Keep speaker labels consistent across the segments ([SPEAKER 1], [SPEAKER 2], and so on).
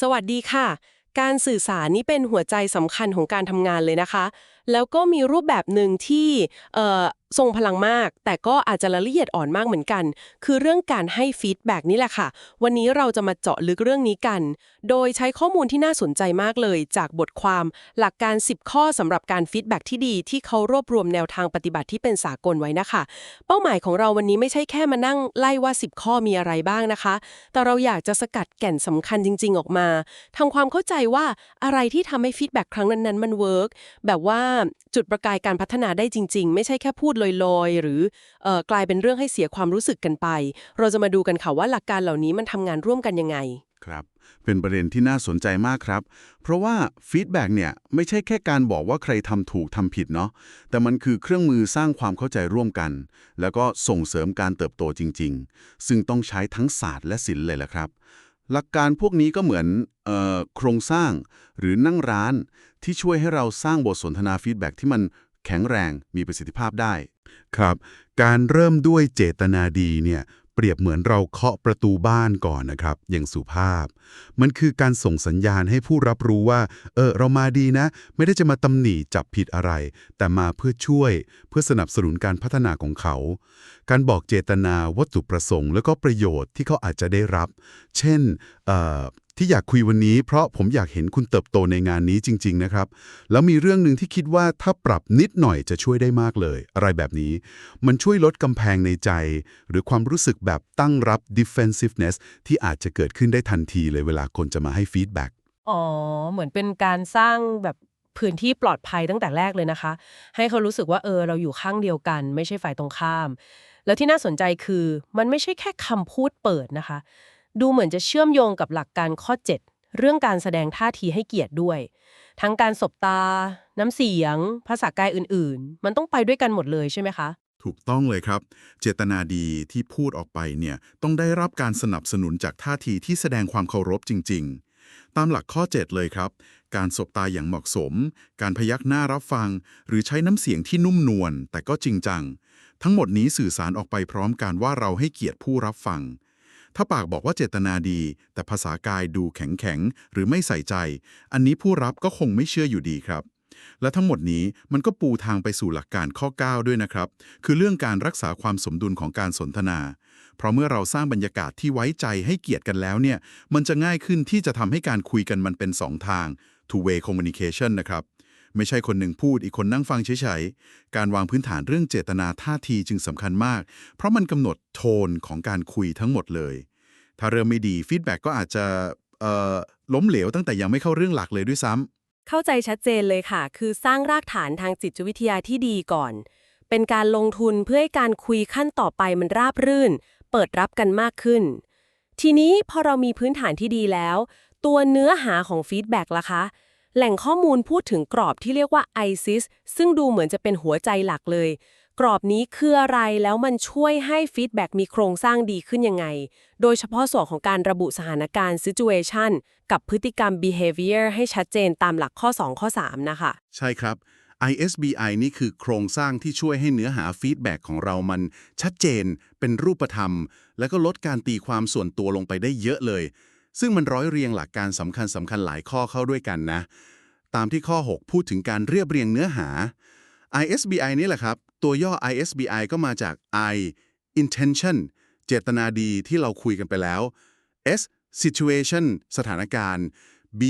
[SPEAKER 1] สวัสดีค่ะ การสื่อสารนี่เป็นหัวใจสำคัญของการทำงานเลยนะคะ แล้วก็มีรูปแบบหนึ่งที่เอ่อ ทรงพลังมาก แต่ก็อาจจะละเอียดอ่อนมากเหมือนกัน คือเรื่องการให้ฟีดแบ็กนี่แหละค่ะ วันนี้เราจะมาเจาะลึกเรื่องนี้กัน โดยใช้ข้อมูลที่น่าสนใจมากเลย จากบทความหลักการ 10 ข้อสำหรับการฟีดแบ็กที่ดีที่เขารวบรวมแนวทางปฏิบัติที่เป็นสากลไว้นะคะ เป้าหมายของเราวันนี้ไม่ใช่แค่มานั่งไล่ว่า 10 ข้อมีอะไรบ้างนะคะ แต่เราอยากจะสกัดแก่นสำคัญจริง ๆ ออกมาทำความเข้าใจว่าอะไรที่ทำให้ฟีดแบ็กครั้งนั้นๆมันเวิร์กแบบว่าจุดประกายการพัฒนาได้จริง ๆ ไม่ใช่แค่พูดลอยๆ หรือออกลายเป็นเรื่องให้เสียความรู้สึกกันไป เราจะมาดูกันค่ะว่าหลักการเหล่านี้มันทำงานร่วมกันยังไง
[SPEAKER 2] ครับเป็นประเด็นที่น่าสนใจมากครับ เพราะว่าฟีดแบ็กเนี่ยไม่ใช่แค่การบอกว่าใครทำถูกทำผิดเนาะแต่มันคือเครื่องมือสร้างความเข้าใจร่วมกัน แล้วก็ส่งเสริมการเติบโตจริง ๆ ซึ่งต้องใช้ทั้งศาสตร์และศิลป์เลยละครับ หลักการพวกนี้ก็เหมือนออโครงสร้างหรือนั่งร้านที่ช่วยให้เราสร้างบทสนทนาฟีดแบ็กที่มัน แข็งแรง มีประสิทธิภาพได้
[SPEAKER 3] ครับ การเริ่มด้วยเจตนาดีเนี่ยเปรียบเหมือนเราเคาะประตูบ้านก่อนนะครับ อย่างสุภาพ มันคือการส่งสัญญาณให้ผู้รับรู้ว่า เออ เรามาดีนะ ไม่ได้จะมาตำหนิจับผิดอะไร แต่มาเพื่อช่วย เพื่อสนับสนุนการพัฒนาของเขา การบอกเจตนาวัตถุประสงค์ แล้วก็ประโยชน์ที่เขาอาจจะได้รับ เช่นเออ ที่อยากคุยวันนี้ เพราะผมอยากเห็นคุณเติบโตในงานนี้จริง ๆ นะครับ แล้วมีเรื่องหนึ่งที่คิดว่าถ้าปรับนิดหน่อยจะช่วยได้มากเลย อะไรแบบนี้ มันช่วยลดกำแพงในใจ หรือความรู้สึกแบบตั้งรับ defensiveness ที่อาจจะเกิดขึ้นได้ทันทีเลยเวลาคนจะมาให้ฟีดแบ็ก
[SPEAKER 1] อ๋อ เหมือนเป็นการสร้างแบบพื้นที่ปลอดภัยตั้งแต่แรกเลยนะคะ ให้เขารู้สึกว่าเออเราอยู่ข้างเดียวกัน ไม่ใช่ฝ่ายตรงข้าม แล้วที่น่าสนใจคือมันไม่ใช่แค่คำพูดเปิดนะคะ ดูเหมือนจะเชื่อมโยงกับหลักการข้อ 7 เรื่องการแสดงท่าทีให้เกียรติด้วย ทั้งการสบตา น้ำเสียง ภาษากายอื่น ๆ มันต้องไปด้วยกันหมดเลยใช่ไหมคะ
[SPEAKER 3] ถูกต้องเลยครับ เจตนาดีที่พูดออกไปเนี่ยต้องได้รับการสนับสนุนจากท่าทีที่แสดงความเคารพจริง ๆตามหลักข้อ 7 เลยครับ การสบตาอย่างเหมาะสม การพยักหน้ารับฟัง หรือใช้น้ำเสียงที่นุ่มนวลแต่ก็จริงจัง ทั้งหมดนี้สื่อสารออกไปพร้อมกันว่าเราให้เกียรติผู้รับฟัง ถ้าปากบอกว่าเจตนาดี แต่ภาษากายดูแข็งๆหรือไม่ใส่ใจ อันนี้ผู้รับก็คงไม่เชื่ออยู่ดีครับ และทั้งหมดนี้มันก็ปูทางไปสู่หลักการข้อ 9 ด้วยนะครับ คือเรื่องการรักษาความสมดุลของการสนทนา เพราะเมื่อเราสร้างบรรยากาศที่ไว้ใจให้เกียรติกันแล้วเนี่ย มันจะง่ายขึ้นที่จะทำให้การคุยกันมันเป็นสองทาง two way communication นะครับ ไม่ใช่คนหนึ่งพูดอีกคนนั่งฟังเฉยๆ การวางพื้นฐานเรื่องเจตนาท่าทีจึงสำคัญมาก เพราะมันกำหนดโทนของการคุยทั้งหมดเลย ถ้าเริ่มไม่ดีฟีดแบ็กก็อาจจะเออล้มเหลวตั้งแต่ยังไม่เข้าเรื่องหลักเลยด้วยซ้ำ
[SPEAKER 1] เข้าใจชัดเจนเลยค่ะ คือสร้างรากฐานทางจิตวิทยาที่ดีก่อน เป็นการลงทุนเพื่อให้การคุยขั้นต่อไปมันราบรื่น เปิดรับกันมากขึ้น ทีนี้พอเรามีพื้นฐานที่ดีแล้ว ตัวเนื้อหาของฟีดแบ็กล่ะคะ แหล่งข้อมูลพูดถึงกรอบที่เรียกว่า ISIS ซึ่งดูเหมือนจะเป็นหัวใจหลักเลย กรอบนี้คืออะไรแล้วมันช่วยให้ฟีดแบ็กมีโครงสร้างดีขึ้นยังไง โดยเฉพาะส่วนของการระบุสถานการณ์ situation กับพฤติกรรม behavior ให้ชัดเจนตามหลักข้อ 2 ข้อ 3 นะคะ
[SPEAKER 3] ใช่ครับ ISBI นี่คือโครงสร้างที่ช่วยให้เนื้อหาฟีดแบ็กของเรามันชัดเจน เป็นรูปธรรม แล้วก็ลดการตีความส่วนตัวลงไปได้เยอะเลย ซึ่งมันร้อยเรียงหลักการสำคัญสำคัญหลายข้อเข้าด้วยกันนะ ตามที่ข้อ 6 พูดถึงการเรียบเรียงเนื้อหา ISBI นี่แหละครับ ตัวย่อ ISBI ก็มาจาก I intention เจตนาดีที่เราคุยกันไปแล้ว S situation สถานการณ์ B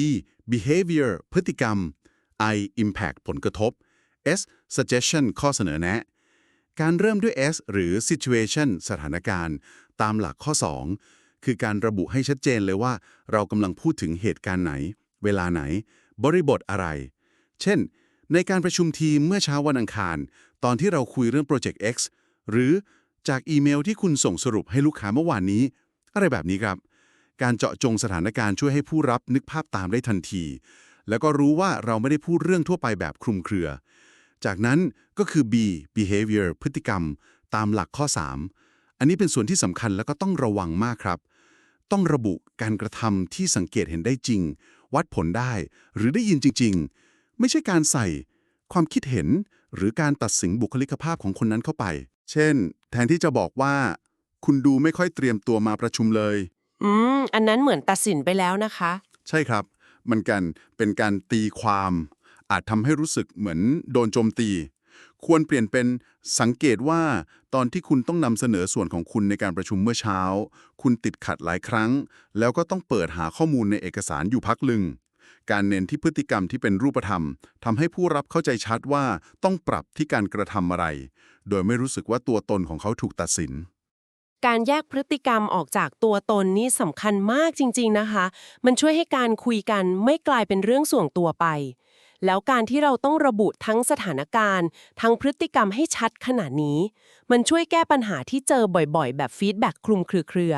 [SPEAKER 3] behavior พฤติกรรม I impact ผลกระทบ S suggestion ข้อเสนอแนะ การเริ่มด้วย S หรือ situation สถานการณ์ ตามหลักข้อ 2 คือการระบุให้ชัดเจนเลยว่า เรากำลังพูดถึงเหตุการณ์ไหน เวลาไหน บริบทอะไร เช่น ในการประชุมทีมเมื่อเช้าวันอังคาร ตอนที่เราคุยเรื่องโปรเจกต์ X หรือจากอีเมลที่คุณส่งสรุปให้ลูกค้าเมื่อวานนี้ อะไรแบบนี้ครับ การเจาะจงสถานการณ์ช่วยให้ผู้รับนึกภาพตามได้ทันที แล้วก็รู้ว่าเราไม่ได้พูดเรื่องทั่วไปแบบคลุมเครือ จากนั้นก็คือ B behavior พฤติกรรม ตามหลักข้อ 3 อันนี้เป็นส่วนที่สำคัญแล้วก็ต้องระวังมากครับ ต้องระบุการกระทำที่สังเกตเห็นได้จริง วัดผลได้ หรือได้ยินจริง ๆ ไม่ใช่การใส่ ความคิดเห็นหรือการตัดสินบุคลิกภาพของคนนั้นเข้าไป เช่น แทนที่จะบอกว่า คุณดูไม่ค่อยเตรียมตัวมาประชุมเลย
[SPEAKER 1] อืม อันนั้นเหมือนตัดสินไปแล้วนะคะ
[SPEAKER 3] ใช่ครับ มันกันเป็นการตีความ อาจทำให้รู้สึกเหมือนโดนโจมตี ควรเปลี่ยนเป็นสังเกตว่า ตอนที่คุณต้องนำเสนอส่วนของคุณในการประชุมเมื่อเช้า คุณติดขัดหลายครั้ง แล้วก็ต้องเปิดหาข้อมูลในเอกสารอยู่พักหนึ่งการเน้นที่พฤติกรรมที่เป็นรูปธรรมทำให้ผู้รับเข้าใจชัดว่าต้องปรับที่การกระทำอะไร โดยไม่รู้สึกว่าตัวตนของเขาถูกตัดสิน
[SPEAKER 1] การแยกพฤติกรรมออกจากตัวตนนี่สำคัญมากจริง ๆนะคะ มันช่วยให้การคุยกันไม่กลายเป็นเรื่องส่วนตัวไป แล้วการที่เราต้องระบุทั้งสถานการณ์ ทั้งพฤติกรรมให้ชัดขนาดนี้ มันช่วยแก้ปัญหาที่เจอบ่อยๆ แบบฟีดแบ็กคลุมเครือ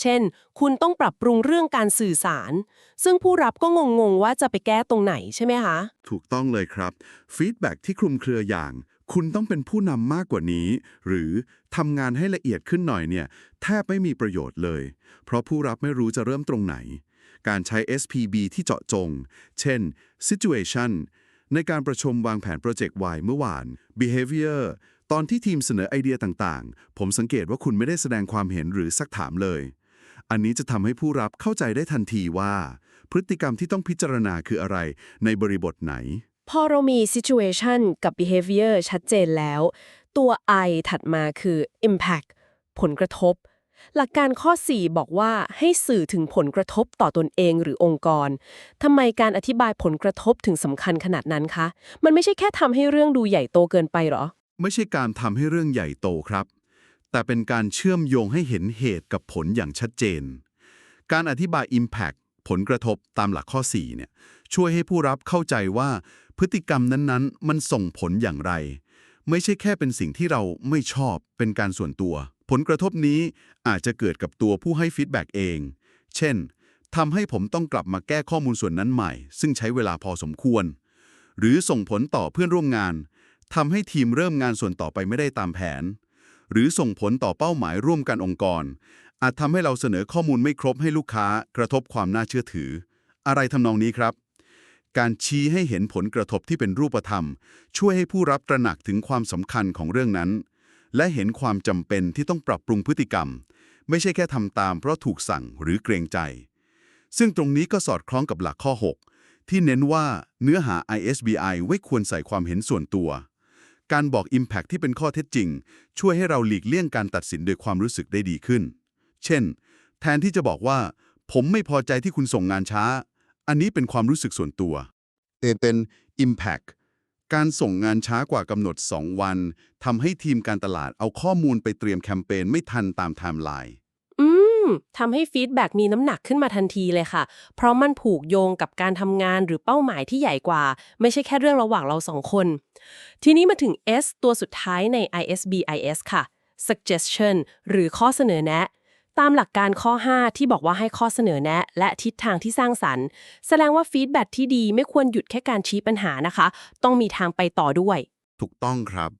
[SPEAKER 1] เช่น คุณต้องปรับปรุงเรื่องการสื่อสาร ซึ่งผู้รับก็งงๆ ว่าจะไปแก้ตรงไหนใช่ไหมคะ
[SPEAKER 3] ถูกต้องเลยครับฟีดแบ็กที่คลุมเครืออย่าง คุณต้องเป็นผู้นำมากกว่านี้ หรือทำงานให้ละเอียดขึ้นหน่อยเนี่ยแทบไม่มีประโยชน์เลย เพราะผู้รับไม่รู้จะเริ่มตรงไหน การใช้ SPB ที่เจาะจง เช่น situation ในการประชุมวางแผนโปรเจกต์ Y เมื่อวาน behavior ตอนที่ทีมเสนอไอเดียต่างๆ ผมสังเกตว่าคุณไม่ได้แสดงความเห็นหรือซักถามเลย อันนี้จะทำให้ผู้รับเข้าใจได้ทันทีว่า พฤติกรรมที่ต้องพิจารณาคืออะไรในบริบทไหน
[SPEAKER 1] พอเรามี situation กับ behavior ชัดเจนแล้ว ตัว I ถัดมาคือ impact ผลกระทบ หลักการข้อ 4 บอกว่าให้สื่อถึงผลกระทบต่อตนเองหรือองค์กร ทำไมการอธิบายผลกระทบถึงสำคัญขนาดนั้นคะ มันไม่ใช่แค่ทำให้เรื่องดูใหญ่โตเกินไปหรอ
[SPEAKER 3] ไม่ใช่การทำให้เรื่องใหญ่โตครับ แต่เป็นการเชื่อมโยงให้เห็นเหตุกับผลอย่างชัดเจน การอธิบาย Impact ผลกระทบตามหลักข้อ 4 เนี่ย ช่วยให้ผู้รับเข้าใจว่าพฤติกรรมนั้นๆ มันส่งผลอย่างไร ไม่ใช่แค่เป็นสิ่งที่เราไม่ชอบเป็นการส่วนตัว ผลกระทบนี้อาจจะเกิดกับตัวผู้ให้ฟีดแบ็กเอง เช่นทำให้ผมต้องกลับมาแก้ข้อมูลส่วนนั้นใหม่ ซึ่งใช้เวลาพอสมควร หรือส่งผลต่อเพื่อนร่วมงานทำให้ทีมเริ่มงานส่วนต่อไปไม่ได้ตามแผน หรือส่งผลต่อเป้าหมายร่วมกันองค์กร อาจทำให้เราเสนอข้อมูลไม่ครบให้ลูกค้า กระทบความน่าเชื่อถือ อะไรทำนองนี้ครับ การชี้ให้เห็นผลกระทบที่เป็นรูปธรรม ช่วยให้ผู้รับตระหนักถึงความสำคัญของเรื่องนั้น และเห็นความจำเป็นที่ต้องปรับปรุงพฤติกรรม ไม่ใช่แค่ทำตามเพราะถูกสั่งหรือเกรงใจ ซึ่งตรงนี้ก็สอดคล้องกับหลักข้อ 6 ที่เน้นว่าเนื้อหา ISBI ไว้ควรใส่ความเห็นส่วนตัว การบอก Impact ที่เป็นข้อเท็จจริง ช่วยให้เราหลีกเลี่ยงการตัดสินโดยความรู้สึกได้ดีขึ้น เช่น แทนที่จะบอกว่า ผมไม่พอใจที่คุณส่งงานช้า อันนี้เป็นความรู้สึกส่วนตัวแต่เป็น Impact การส่งงานช้ากว่ากำหนด 2 วันทำให้ทีมการตลาดเอาข้อมูลไปเตรียมแคมเปญไม่ทันตามไทม์ไลน์
[SPEAKER 1] อืมทำให้ฟีดแบ็กมีน้ำหนักขึ้นมาทันทีเลยค่ะ เพราะมันผูกโยงกับการทำงานหรือเป้าหมายที่ใหญ่กว่า ไม่ใช่แค่เรื่องระหว่างเราสองคน ทีนี้มาถึง S ตัวสุดท้ายใน ISBIS ค่ะ suggestion หรือข้อเสนอแนะ ตามหลักการข้อ 5 ที่บอกว่าให้ข้อเสนอแนะ และทิศทางที่สร้างสรรค์ แสดงว่าฟีดแบ็กที่ดีไม่ควรหยุดแค่การชี้ปัญหานะคะ ต้องมีทางไปต่อด้วย
[SPEAKER 3] ถูกต้องครับ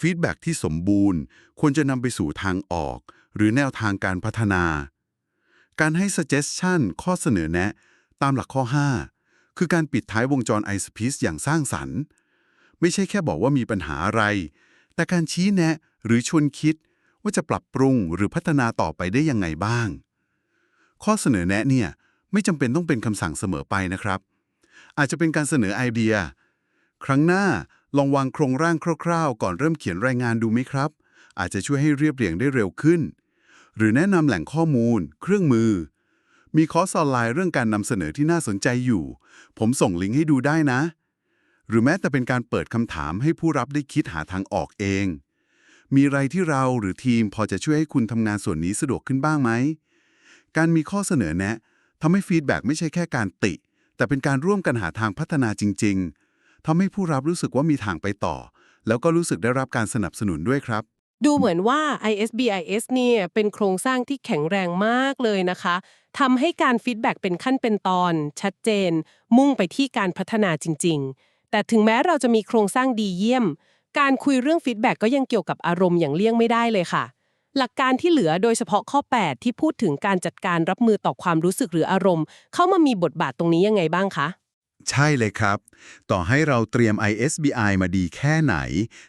[SPEAKER 3] ฟีดแบ็ที่สมบูรณ์ ควรจะนำไปสู่ทางออก หรือแนวทางการพัฒนา การให้ suggestion ข้อเสนอแนะ ตามหลักข้อ 5 คือการปิดท้ายวงจร i s p i c e อย่างสร้างสรรค์ ไม่ใช่แค่บอกว่ามีปัญหาอะไร แต่การชี้แนะหรือชวนคิด ว่าจะปรับปรุงหรือพัฒนาต่อไปได้ยังไงบ้าง ข้อเสนอแนะเนี่ยไม่จำเป็นต้องเป็นคำสั่งเสมอไปนะครับ อาจจะเป็นการเสนอไอเดีย ครั้งหน้าลองวางโครงร่างคร่าวๆ ก่อนเริ่มเขียนรายงานดูไหมครับ อาจจะช่วยให้เรียบเรียงได้เร็วขึ้น หรือแนะนำแหล่งข้อมูล เครื่องมือ มีคอร์สออนไลน์เรื่องการนำเสนอที่น่าสนใจอยู่ ผมส่งลิงก์ให้ดูได้นะ หรือแม้แต่เป็นการเปิดคำถามให้ผู้รับได้คิดหาทางออกเอง มีอะไรที่เราหรือทีมพอจะช่วยให้คุณทำงานส่วนนี้สะดวกขึ้นบ้างไหม การมีข้อเสนอแนะทำให้ฟีดแบ็กไม่ใช่แค่การติ แต่เป็นการร่วมกันหาทางพัฒนาจริง ๆทำให้ผู้รับรู้สึกว่ามีทางไปต่อ แล้วก็รู้สึกได้รับการสนับสนุนด้วยครับ
[SPEAKER 1] ดูเหมือนว่า ISBIS เนี่ยเป็นโครงสร้างที่แข็งแรงมากเลยนะคะทำให้การฟีดแบ็กเป็นขั้นเป็นตอน ชัดเจน มุ่งไปที่การพัฒนาจริง ๆ แต่ถึงแม้เราจะมีโครงสร้างดีเยี่ยม การคุยเรื่องฟีดแบ็กก็ยังเกี่ยวกับอารมณ์อย่างเลี่ยงไม่ได้เลยค่ะ หลักการที่เหลือโดยเฉพาะข้อ 8 ที่พูดถึงการจัดการรับมือต่อความรู้สึกหรืออารมณ์ เข้ามามีบทบาทตรงนี้ยังไงบ้างคะ
[SPEAKER 3] ใช่เลยครับ ต่อให้เราเตรียม ISBI มาดีแค่ไหน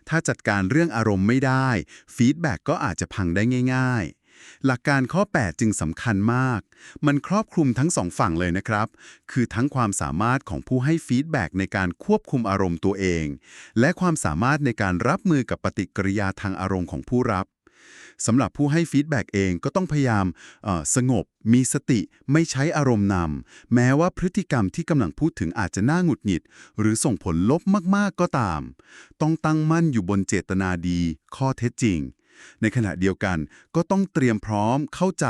[SPEAKER 3] ถ้าจัดการเรื่องอารมณ์ไม่ได้ฟีดแบ็กก็อาจจะพังได้ง่าย หลักการข้อ 8 จึงสำคัญมาก มันครอบคลุมทั้งสองฝั่งเลยนะครับ คือทั้งความสามารถของผู้ให้ฟีดแบ็กในการควบคุมอารมณ์ตัวเอง และความสามารถในการรับมือกับปฏิกิริยาทางอารมณ์ของผู้รับสำหรับผู้ให้ฟีดแบ็กเองก็ต้องพยายามสงบ มีสติ ไม่ใช้อารมณ์นำ แม้ว่าพฤติกรรมที่กำลังพูดถึงอาจจะน่าหงุดหงิด หรือส่งผลลบมาก ๆ ก็ตาม ต้องตั้งมั่นอยู่บนเจตนาดี ข้อเท็จจริง ในขณะเดียวกันก็ต้องเตรียมพร้อมเข้าใจ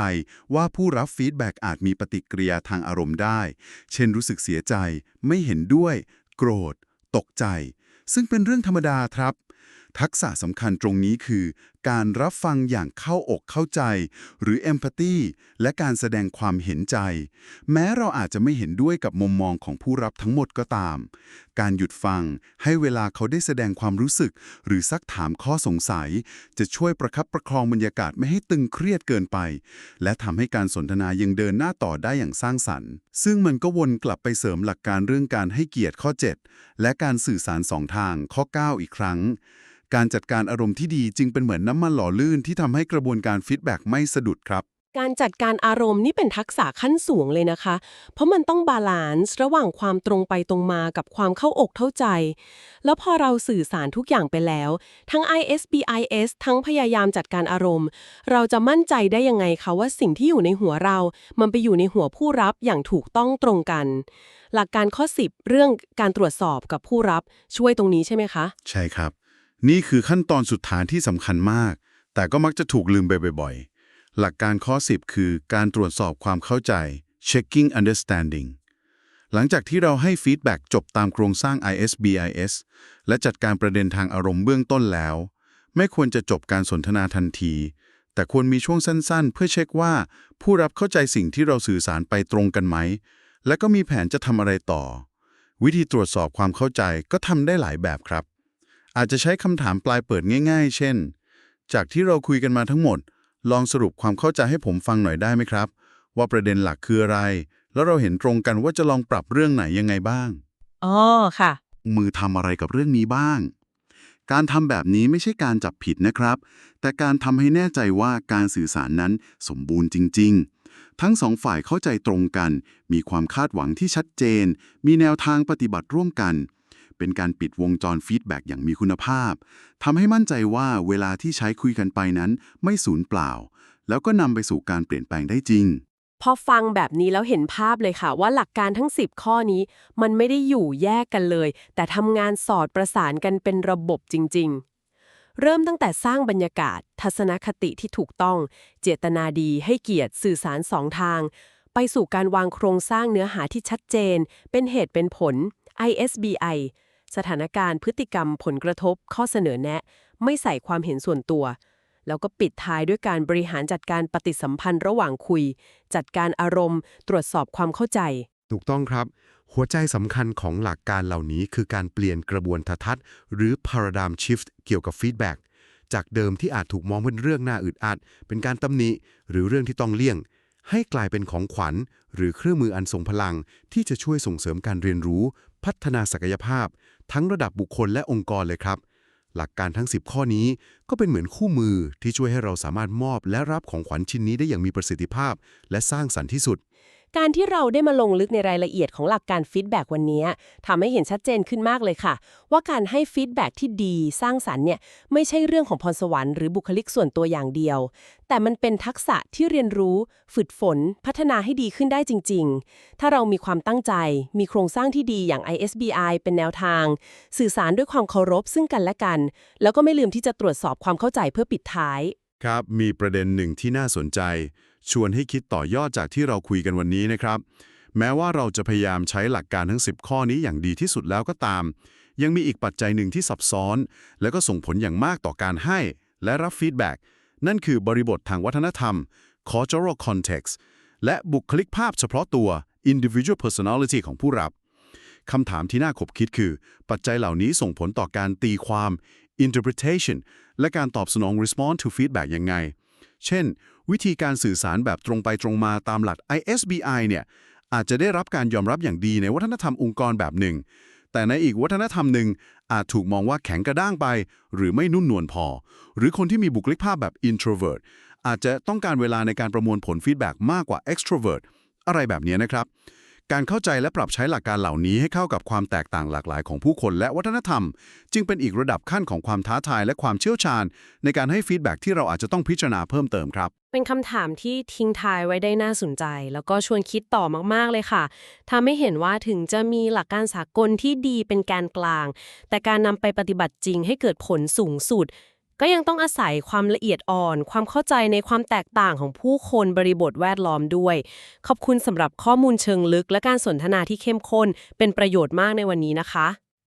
[SPEAKER 3] ว่าผู้รับฟีดแบ็กอาจมีปฏิกิริยาทางอารมณ์ได้ เช่นรู้สึกเสียใจ ไม่เห็นด้วย โกรธ ตกใจ ซึ่งเป็นเรื่องธรรมดาครับ ทักษะสำคัญตรงนี้คือ การรับฟังอย่างเข้าอกเข้าใจ หรือ empathy และการแสดงความเห็นใจ แม้เราอาจจะไม่เห็นด้วยกับมุมมองของผู้รับทั้งหมดก็ตาม การหยุดฟัง ให้เวลาเขาได้แสดงความรู้สึก หรือซักถามข้อสงสัย จะช่วยประคับประคองบรรยากาศไม่ให้ตึงเครียดเกินไป และทำให้การสนทนายังเดินหน้าต่อได้อย่างสร้างสรรค์ ซึ่งมันก็วนกลับไปเสริมหลักการเรื่องการให้เกียรติข้อ 7 และการสื่อสารสองทางข้อ 9 อีกครั้ง การจัดการอารมณ์ที่ดีจึงเป็นเหมือนน้ำมันหล่อลื่นที่ทำให้กระบวนการฟีดแบ็กไม่สะดุดครับ
[SPEAKER 1] การจัดการอารมณ์นี่เป็นทักษะขั้นสูงเลยนะคะ เพราะมันต้องบาลานซ์ระหว่างความตรงไปตรงมากับความเข้าอกเข้าใจ แล้วพอเราสื่อสารทุกอย่างไปแล้ว ทั้ง ISBIS ทั้งพยายามจัดการอารมณ์ เราจะมั่นใจได้ยังไงคะว่าสิ่งที่อยู่ในหัวเรา มันไปอยู่ในหัวผู้รับอย่างถูกต้องตรงกัน หลักการข้อ 10 เรื่องการตรวจสอบกับผู้รับช่วยตรงนี้ใช่ไหมคะ
[SPEAKER 3] ใช่ครับ นี่คือขั้นตอนสุดท้ายที่สำคัญมาก แต่ก็มักจะถูกลืมไปบ่อยๆ หลักการข้อ 10 คือการตรวจสอบความเข้าใจ checking understanding หลังจากที่เราให้ฟีดแบ็กจบตามโครงสร้าง ISBIS และจัดการประเด็นทางอารมณ์เบื้องต้นแล้ว ไม่ควรจะจบการสนทนาทันที แต่ควรมีช่วงสั้นๆ เพื่อเช็คว่า ผู้รับเข้าใจสิ่งที่เราสื่อสารไปตรงกันไหม และก็มีแผนจะทำอะไรต่อ วิธีตรวจสอบความเข้าใจก็ทำได้หลายแบบครับ อาจจะใช้คำถามปลายเปิดง่าย ๆ เช่น จากที่เราคุยกันมาทั้งหมด ลองสรุปความเข้าใจให้ผมฟังหน่อยได้ไหมครับ ว่าประเด็นหลักคืออะไร แล้วเราเห็นตรงกันว่าจะลองปรับเรื่องไหนยังไงบ้าง
[SPEAKER 1] อ๋อค่ะ
[SPEAKER 2] มือทำอะไรกับเรื่องนี้บ้าง การทำแบบนี้ไม่ใช่การจับผิดนะครับ แต่การทำให้แน่ใจว่าการสื่อสารนั้นสมบูรณ์จริง ๆทั้งสองฝ่ายเข้าใจตรงกัน มีความคาดหวังที่ชัดเจน มีแนวทางปฏิบัติร่วมกัน เป็นการปิดวงจรฟีดแบ็กอย่างมีคุณภาพทำให้มั่นใจว่าเวลาที่ใช้คุยกันไปนั้นไม่สูญเปล่า แล้วก็นำไปสู่การเปลี่ยนแปลงได้จริง
[SPEAKER 1] พอฟังแบบนี้แล้วเห็นภาพเลยค่ะ ว่าหลักการทั้ง 10 ข้อนี้ มันไม่ได้อยู่แยกกันเลย แต่ทำงานสอดประสานกันเป็นระบบจริง ๆเริ่มตั้งแต่สร้างบรรยากาศ ทัศนคติที่ถูกต้อง เจตนาดีให้เกียรติสื่อสารสองทาง ไปสู่การวางโครงสร้างเนื้อหาที่ชัดเจน เป็นเหตุเป็นผล ISBI สถานการณ์พฤติกรรมผลกระทบข้อเสนอแนะ ไม่ใส่ความเห็นส่วนตัว แล้วก็ปิดท้ายด้วยการบริหารจัดการปฏิสัมพันธ์ระหว่างคุย จัดการอารมณ์ ตรวจสอบความเข้าใจ
[SPEAKER 4] ถูกต้องครับ หัวใจสำคัญของหลักการเหล่านี้คือการเปลี่ยนกระบวนทัศน์ หรือ paradigm shift เกี่ยวกับฟีดแบ็กจากเดิมที่อาจถูกมองเป็นเรื่องน่าอึดอัด เป็นการตำหนิ หรือเรื่องที่ต้องเลี่ยง ให้กลายเป็นของขวัญ หรือเครื่องมืออันทรงพลังที่จะช่วยส่งเสริมการเรียนรู้ พัฒนาศักยภาพ ทั้งระดับบุคคลและองค์กรเลยครับ หลักการทั้ง 10 ข้อนี้ก็เป็นเหมือนคู่มือที่ช่วยให้เราสามารถมอบและรับของขวัญชิ้นนี้ได้อย่างมีประสิทธิภาพ และสร้างสรรค์ที่สุด
[SPEAKER 1] การที่เราได้มาลงลึกในรายละเอียดของหลักการฟีดแบ็กวันนี้ทำให้เห็นชัดเจนขึ้นมากเลยค่ะ ว่าการให้ฟีดแบ็กที่ดีสร้างสรรค์เนี่ยไม่ใช่เรื่องของพรสวรรค์หรือบุคลิกส่วนตัวอย่างเดียว แต่มันเป็นทักษะที่เรียนรู้ ฝึกฝน พัฒนาให้ดีขึ้นได้จริง ๆ ถ้าเรามีความตั้งใจ มีโครงสร้างที่ดีอย่าง ISBI เป็นแนวทาง สื่อสารด้วยความเคารพซึ่งกันและกัน แล้วก็ไม่ลืมที่จะตรวจสอบความเข้าใจเพื่อปิดท้าย
[SPEAKER 3] ครับมีประเด็นหนึ่งที่น่าสนใจ ชวนให้คิดต่อยอดจากที่เราคุยกันวันนี้นะครับ แม้ว่าเราจะพยายามใช้หลักการทั้ง 10 ข้อนี้อย่างดีที่สุดแล้วก็ตาม ยังมีอีกปัจจัยหนึ่งที่ซับซ้อน และก็ส่งผลอย่างมากต่อการให้และรับฟีดแบ็กนั่นคือบริบททางวัฒนธรรม cultural context และบุคลิกภาพเฉพาะตัว individual personality ของผู้รับคำถามที่น่าขบคิดคือ ปัจจัยเหล่านี้ส่งผลต่อการตีความ interpretation และการตอบสนอง respond to feedback ยังไง เช่น วิธีการสื่อสารแบบตรงไปตรงมาตามหลัก ISBI เนี่ยอาจจะได้รับการยอมรับอย่างดีในวัฒนธรรมองค์กรแบบหนึ่ง แต่ในอีกวัฒนธรรมหนึ่งอาจถูกมองว่าแข็งกระด้างไป หรือไม่นุ่นนวลพอ หรือคนที่มีบุคลิกภาพแบบ introvert อาจจะต้องการเวลาในการประมวลผลฟีดแบ็กมากกว่า extrovert อะไรแบบนี้นะครับ การเข้าใจและปรับใช้หลักการเหล่านี้ให้เข้ากับความแตกต่างหลากหลายของผู้คนและวัฒนธรรม จึงเป็นอีกระดับขั้นของความท้าทายและความเชี่ยวชาญ ในการให้ฟีดแบ็กที่เราอาจจะต้องพิจารณาเพิ่มเติมครับ
[SPEAKER 1] เป็นคำถามที่ทิ้งท้ายไว้ได้น่าสนใจ แล้วก็ชวนคิดต่อมากๆเลยค่ะทำให้เห็นว่าถึงจะมีหลักการสากลที่ดีเป็นแกนกลาง แต่การนำไปปฏิบัติจริงให้เกิดผลสูงสุด ก็ยังต้องอาศัยความละเอียดอ่อน ความเข้าใจในความแตกต่างของผู้คนบริบทแวดล้อมด้วย ขอบคุณสำหรับข้อมูลเชิงลึกและการสนทนาที่เข้มข้น เป็นประโยชน์มากในวันนี้นะคะ